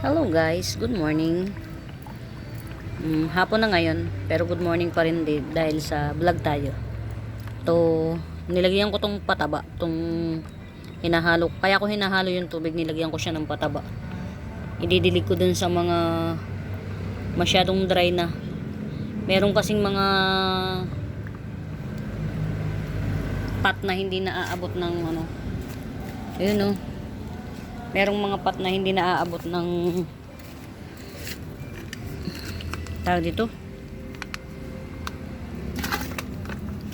Hello guys, good morning. Mm, hapon na ngayon, pero good morning pa rin din dahil sa vlog tayo. To nilagyan ko tong pataba, tong hinahalo. Kaya ko hinahalo yung tubig, nilagyan ko siya ng pataba. Ididilig ko dun sa mga masyadong dry na. Meron kasing mga pat na hindi naaabot ng ano. Yun oh. Merong mga pat na hindi naaabot ng tawag dito?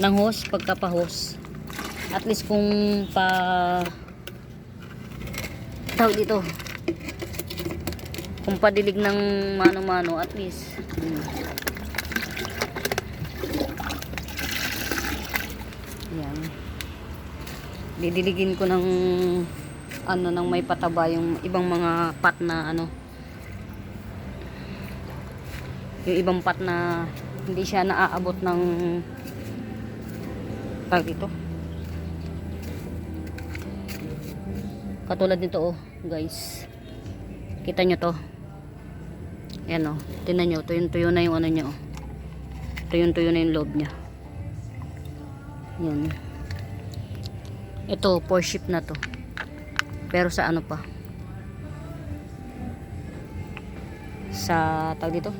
Ng hose pagkapa-hose. At least kung pa tawag dito kung padilig ng mano-mano at least. Hmm. yan. Didiligin ko ng ano nang may pataba yung ibang mga pat na ano yung ibang pat na hindi siya naaabot ng tag dito? Katulad nito oh guys. Kita nyo to. Yan oh. Tinan nyo tuyo tuyo na yung ano nyo oh. tuyo tuyo na yung loob nya yan ito for ship na to pero sa ano pa? Sa tag dito?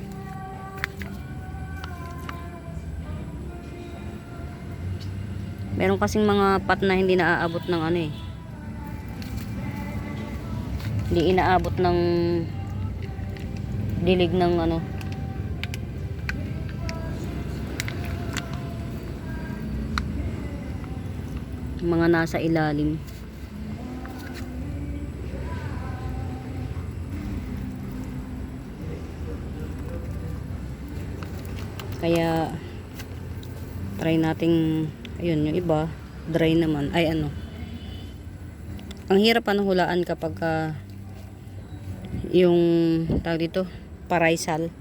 Meron kasing mga pat na hindi naaabot ng ano eh. Hindi inaabot ng dilig ng ano. Mga nasa ilalim kaya try nating ayun yung iba dry naman. Ay ano? Ang hirap ano kapag ka yung tawag dito paraisal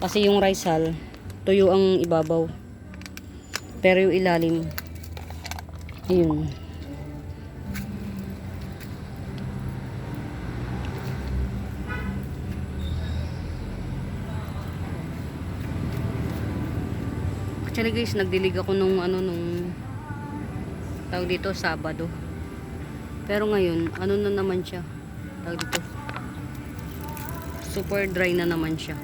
kasi yung raisal tuyo ang ibabaw. Pero yung ilalim ayun Actually guys, nagdilig ako nung ano nung tawag dito Sabado. Pero ngayon, ano na naman siya? Tawag dito. Super dry na naman siya.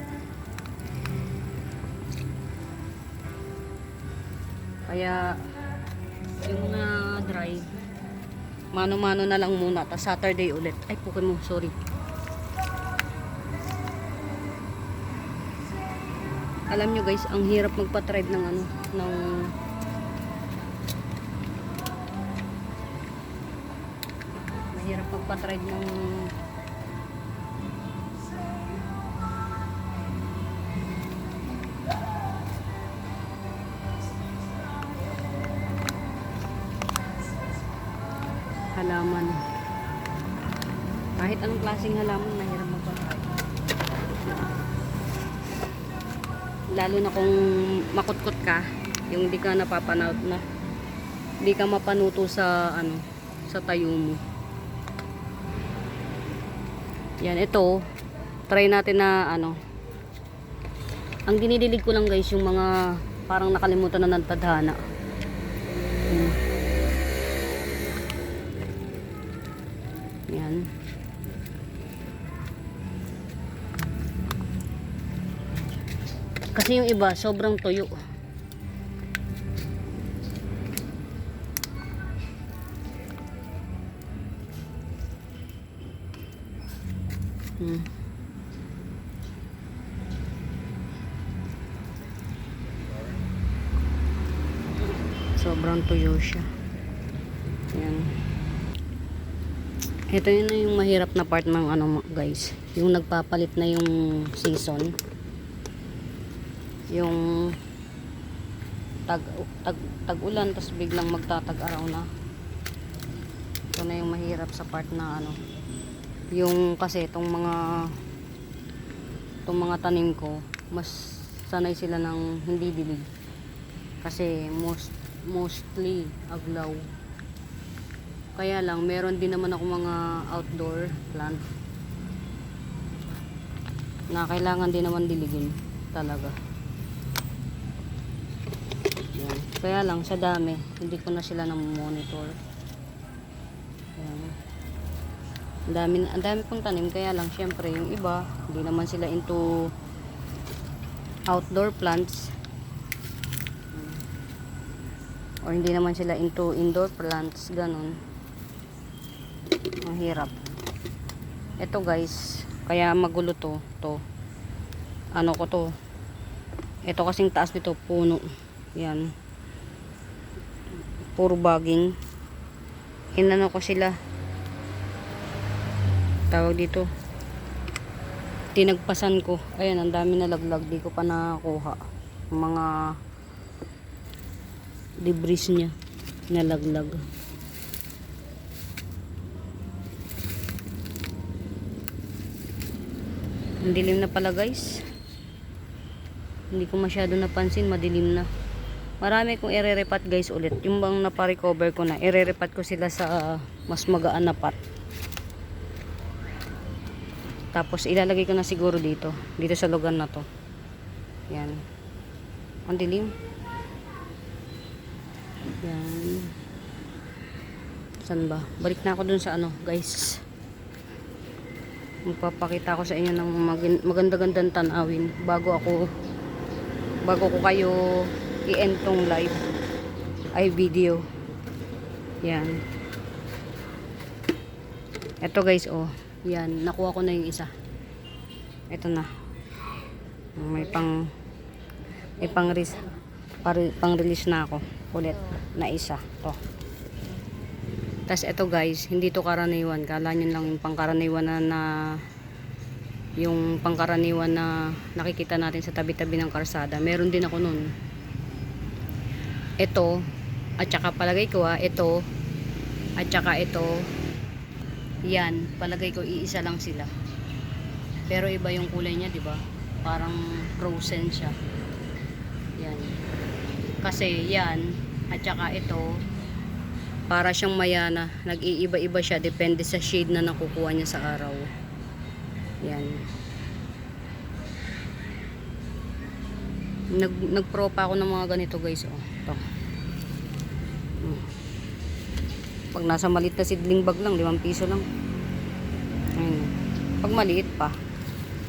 Kaya yung na dry mano-mano na lang muna ta Saturday ulit. Ay, pukin mo, sorry. Alam nyo guys, ang hirap magpa-tribe ng ano, ng mahirap magpa-tribe ng halaman. Kahit anong klaseng halaman mahirap magpa-tribe lalo na kung makutkot ka yung hindi ka napapanood na hindi ka mapanuto sa ano sa tayo mo. Yan ito try natin na ano ang dinidilig ko lang guys yung mga parang nakalimutan na ng tadhana. Yan Kasi yung iba, sobrang tuyo. Hmm. Sobrang tuyo siya. Yan. Ito yun na yung mahirap na part ng ano guys. Yung nagpapalit na yung season yung tag, tag, tag-ulan tapos biglang magtatag-araw na. Ito na yung mahirap sa part na ano. Yung kasi itong mga itong mga tanim ko mas sanay sila ng hindi dilig. Kasi most mostly aglaw. Kaya lang meron din naman ako mga outdoor plant na kailangan din naman diligin talaga. Yan. Kaya lang sa dami, hindi ko na sila na-monitor. Ang dami, ang dami pong tanim, kaya lang syempre yung iba, hindi naman sila into outdoor plants. Or hindi naman sila into indoor plants, ganun. Ang hirap. Ito guys, kaya magulo to, to. Ano ko to? Ito kasing taas nito, puno. Yan. Puro baging. Inano ko sila. Tawag dito. Tinagpasan ko. Ayan, ang dami nalaglag. Di ko pa nakakuha. Mga debris niya. Nalaglag. Ang dilim na pala guys. Hindi ko masyado napansin, madilim na. Marami kong ire-repat guys ulit. Yung bang naparecover ko na, ire-repat ko sila sa mas magaan na pot. Tapos ilalagay ko na siguro dito. Dito sa lugar na to. Yan. Ang dilim. Yan. Saan ba? Balik na ako dun sa ano, guys. Magpapakita ko sa inyo ng maganda-gandang tanawin bago ako bago ko kayo i-end tong live ay video. Yan. Ito guys, oh. Yan, nakuha ko na yung isa. Ito na. May pang may pang pari- pang release na ako ulit na isa to tas ito guys hindi to karaniwan kala nyo lang yung pangkaraniwan na, na yung pangkaraniwan na nakikita natin sa tabi-tabi ng karsada meron din ako nun ito at saka palagay ko ah ito at saka ito yan palagay ko iisa lang sila pero iba yung kulay niya di ba parang frozen siya yan. Kasi yan, at saka ito, para siyang mayana. Nag-iiba-iba siya, depende sa shade na nakukuha niya sa araw. Yan. Nag, nag-pro pa ako ng mga ganito guys. Oh. Ito. Hmm. Pag nasa maliit na seedling bag lang, 5 piso lang. Ayun. Pag maliit pa.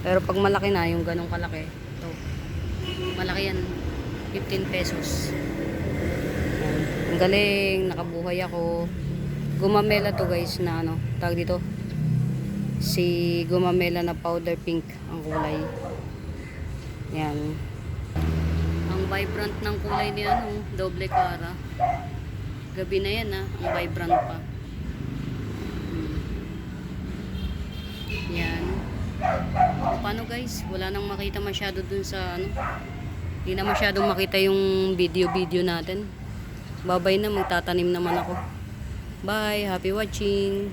Pero pag malaki na, yung ganong kalaki, ito. Malaki yan. 15 pesos. Yan. Ang galing, nakabuhay ako. Gumamela to guys na ano, tawag dito. Si gumamela na powder pink ang kulay. Yan. Vibrant ng kulay niya, ano, doble cara. Gabi na yan ha, ang vibrant pa. Hmm. Yan. Paano guys? Wala nang makita masyado dun sa ano. Hindi na masyadong makita yung video-video natin. Babay na, magtatanim naman ako. Bye, happy watching.